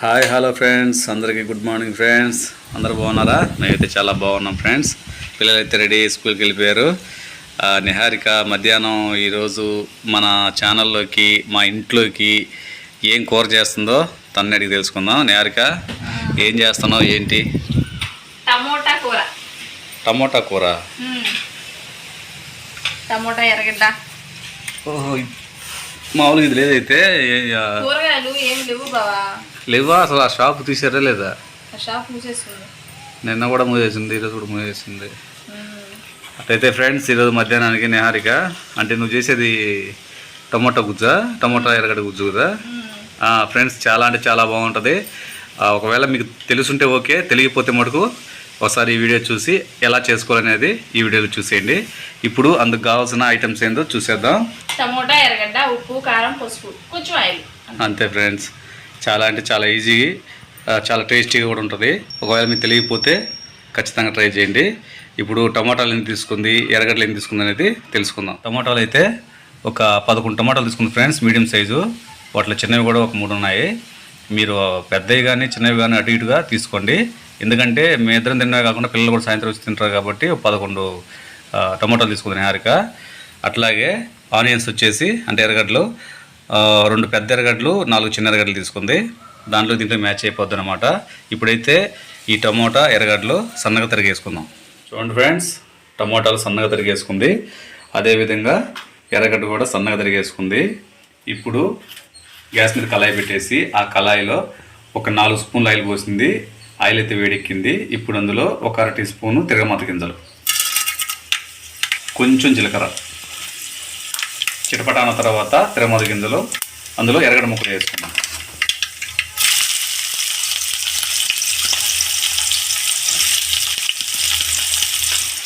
Hi hello friends అందరికీ good morning friends అందరూ బాగున్నారా? మేమైతే చాలా బాగున్నాం ఫ్రెండ్స్ పిల్లలైతే రెడీ స్కూల్కి వెళ్ళిపోయారు. నిహారిక మధ్యాహ్నం ఈరోజు మన ఛానల్లోకి మా ఇంట్లోకి ఏం కూర చేస్తుందో తన్ని అడిగి తెలుసుకుందాం. నిహారిక ఏం చేస్తున్నావు? ఏంటి? టమోటా కూర. టమోటా కూర. టమోటా ఎర్రగడ్డ. ఓహో మామూలుగా ఇది లేదైతే కూరగాయలు లేవు బావా. లేవా? అసలు ఆ షాప్ తీసారా లేదా? ఆ షాప్ మూసేస్తుంది నిన్న కూడా మూసేసింది ఈరోజు కూడా మూసేసింది. అట్లయితే ఫ్రెండ్స్ ఈరోజు మధ్యాహ్నానికి నిహారిక అంటే నువ్వు చేసేది టమోటా గుజ్జా? టమోటా ఎరగడ్డ గుజ్జు కదా? ఫ్రెండ్స్ చాలా అంటే చాలా బాగుంటుంది. ఒకవేళ మీకు తెలుసుంటే ఓకే తెలియకపోతే మటుకు ఒకసారి ఈ వీడియో చూసి ఎలా చేసుకోవాలనేది ఈ వీడియోలో చూసేయండి. ఇప్పుడు అందుకు కావాల్సిన ఐటమ్స్ ఏందో చూసేద్దాం. టమోటా ఎర్రగడ్డ ఉప్పు కారం పసుపు కొంచెం ఆయిల్. అంతే ఫ్రెండ్స్ చాలా అంటే చాలా ఈజీ చాలా టేస్టీగా కూడా ఉంటుంది. ఒకవేళ మీకు తెలియకపోతే ఖచ్చితంగా ట్రై చేయండి. ఇప్పుడు టమాటాలు ఎన్ని తీసుకుంది ఎర్రగడ్డలు ఎన్ని తీసుకుంది అనేది తెలుసుకుందాం. టమాటాలు అయితే ఒక పదకొండు టమాటాలు తీసుకుంది ఫ్రెండ్స్ మీడియం సైజు వాటిలో చిన్నవి కూడా ఒక మూడు ఉన్నాయి. మీరు పెద్దవి కానీ చిన్నవి కానీ అటు ఇటుగా తీసుకోండి. ఎందుకంటే మీ ఇద్దరం తిన్నవి కాకుండా పిల్లలు కూడా సాయంత్రం వచ్చి తింటారు కాబట్టి పదకొండు టమాటాలు తీసుకుంది హారిక అట్లాగే ఆనియన్స్ వచ్చేసి అంటే ఎర్రగడ్డలు రెండు పెద్ద ఎర్రగడ్డలు నాలుగు చిన్న ఎర్రగడ్డలు తీసుకుంది. దాంట్లో దీంట్లో మ్యాచ్ అయిపోద్ది అనమాట ఇప్పుడైతే ఈ టమోటా ఎర్రగడ్డలు సన్నగా తరిగేసుకుందాం. చూడండి ఫ్రెండ్స్ టమోటాలు సన్నగా తరిగేసుకుంది. అదేవిధంగా ఎర్రగడ్డ కూడా సన్నగా తరిగేసుకుంది. ఇప్పుడు గ్యాస్ మీద కళాయి పెట్టేసి ఆ కళాయిలో ఒక నాలుగు స్పూన్లు ఆయిల్ పోసింది. ఆయిల్ అయితే వేడెక్కింది. ఇప్పుడు అందులో ఒక అర టీ స్పూను తిరగమాత గింజలు. కొంచెం జీలకర్ర. చిటపటాన తర్వాత తిరగమాత గింజలు. అందులో ఎరగడ ముక్కలు వేసుకున్నాం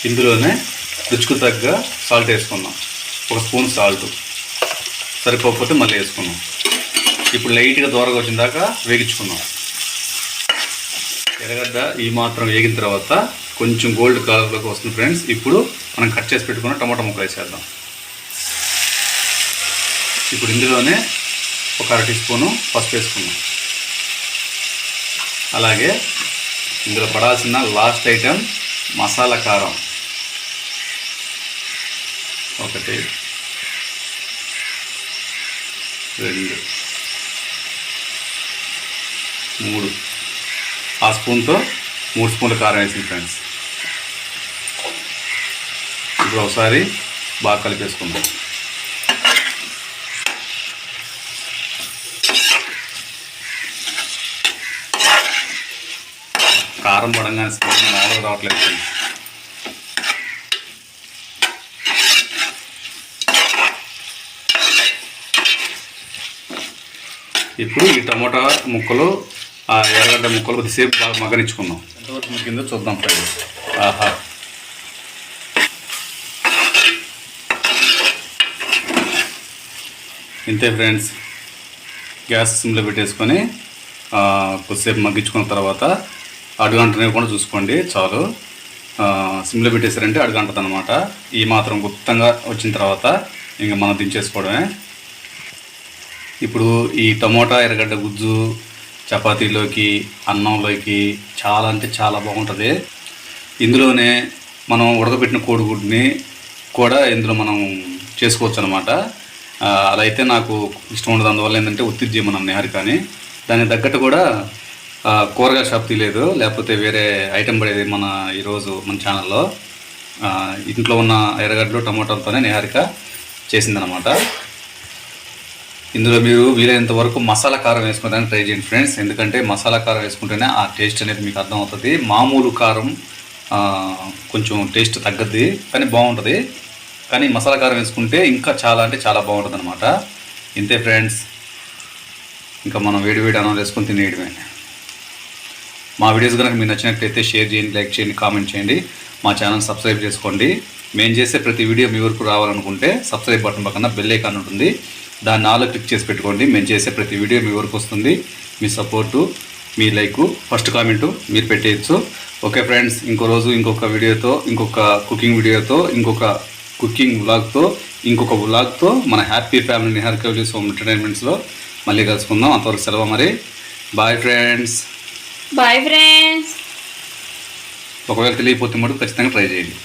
ఇందులోనే రుచికి తగ్గ సాల్ట్ వేసుకుందాం. ఒక స్పూన్ సాల్ట్. సరిపోకపోతే మళ్ళీ వేసుకున్నాం ఇప్పుడు లైట్గా దూరగా వచ్చిన దాకా వేగించుకున్నాం. ఎర్రగడ్డ ఈ మాత్రం వేగిన తర్వాత కొంచెం గోల్డ్ కలర్లోకి వస్తుంది ఫ్రెండ్స్. ఇప్పుడు మనం కట్ చేసి పెట్టుకున్న టమాటా ముక్కలు వేసేద్దాం. ఇప్పుడు ఇందులోనే ఒక అర టీ స్పూను పసుపు వేసుకున్నాం. అలాగే ఇందులో పడాల్సిన లాస్ట్ ఐటెం మసాలా కారం. ఒకటి రెండు మూడు. ఆ స్పూన్తో మూడు స్పూన్ల కారం వేసింది ఫ్రెండ్స్. ఇప్పుడు ఒకసారి బాగా కలిపేసుకుందాం. కారం పడంగానే స్మెల్ మామూలుగా రావట్లేదు ఫ్రెండ్స్. ఇప్పుడు ఈ టమోటా ముక్కలు ఆ ఎర్రగడ్డ ముక్కలు కొద్దిసేపు బాగా మగ్గనిచ్చుకుందాం. ఎంతవరకు ముగ్గిందో చూద్దాం ఫ్రెండ్స్ ఆహా. ఇంతే ఫ్రెండ్స్ గ్యాస్ సిమ్లో పెట్టేసుకొని కొద్దిసేపు మగ్గించుకున్న తర్వాత అడుగంటనే కూడా చూసుకోండి చాలు. సిమ్లో పెట్టేసారంటే అడుగంటది అనమాట ఈ మాత్రం గుప్తంగా వచ్చిన తర్వాత ఇంకా మనం దించేసుకోవడమే. ఇప్పుడు ఈ టమోటా ఎర్రగడ్డ గుజ్జు చపాతీలోకి అన్నంలోకి చాలా అంటే చాలా బాగుంటుంది. ఇందులోనే మనం ఉడకబెట్టిన కోడిగుడ్ని కూడా ఇందులో మనం చేసుకోవచ్చు అనమాట అలా అయితే నాకు ఇష్టం ఉండదు. అందువల్ల ఏంటంటే ఒత్తిడి చేయమన్నాను నిహారికని దానికి తగ్గట్టు కూడా కూరగాయ షాప్ తీయలేదు లేకపోతే వేరే ఐటెం పడేది మన ఈరోజు మన ఛానల్లో. ఇంట్లో ఉన్న ఎర్రగడ్డలు టమోటాలతోనే నిహారిక చేసిందనమాట. ఇందులో మీరు వీలైనంత వరకు మసాలా కారం వేసుకోవడానికి ట్రై చేయండి ఫ్రెండ్స్. ఎందుకంటే మసాలా కారం వేసుకుంటేనే ఆ టేస్ట్ అనేది మీకు అర్థమవుతుంది. మామూలు కారం కొంచెం టేస్ట్ తగ్గద్ది కానీ బాగుంటుంది. కానీ మసాలా కారం వేసుకుంటే ఇంకా చాలా అంటే చాలా బాగుంటుంది అనమాట ఇంతే ఫ్రెండ్స్. ఇంకా మనం వేడి వేడి అన్నం వేసుకొని తినేయడమే. మా వీడియోస్ కనుక మీకు నచ్చినట్లయితే షేర్ చేయండి లైక్ చేయండి కామెంట్ చేయండి. మా ఛానల్ సబ్స్క్రైబ్ చేసుకోండి. మేము చేసే ప్రతి వీడియో మీ వరకు రావాలనుకుంటే సబ్స్క్రైబ్ బటన్ పక్కన బెల్ ఐకాన్ ఉంటుంది. దాన్ని ఆలో క్లిక్ చేసి పెట్టుకోండి. మేము చేసే ప్రతి వీడియో మీ వరకు వస్తుంది. మీ సపోర్టు మీ లైక్ ఫస్ట్ కామెంటు మీరు పెట్టేయచ్చు. ఓకే ఫ్రెండ్స్ ఇంకో రోజు ఇంకొక వీడియోతో ఇంకొక కుకింగ్ వీడియోతో ఇంకొక కుకింగ్ వ్లాగ్తో ఇంకొక వ్లాగ్తో మన హ్యాపీ ఫ్యామిలీ నిహార్ కవిలీస్ హోమ్ ఎంటర్టైన్మెంట్స్లో మళ్ళీ కలుసుకుందాం. అంతవరకు సెలవు మరి. బాయ్ ఫ్రెండ్స్ బాయ్ ఫ్రెండ్స్ ఒకవేళ తెలియకపోతే మటుకు ఖచ్చితంగా ట్రై చేయండి.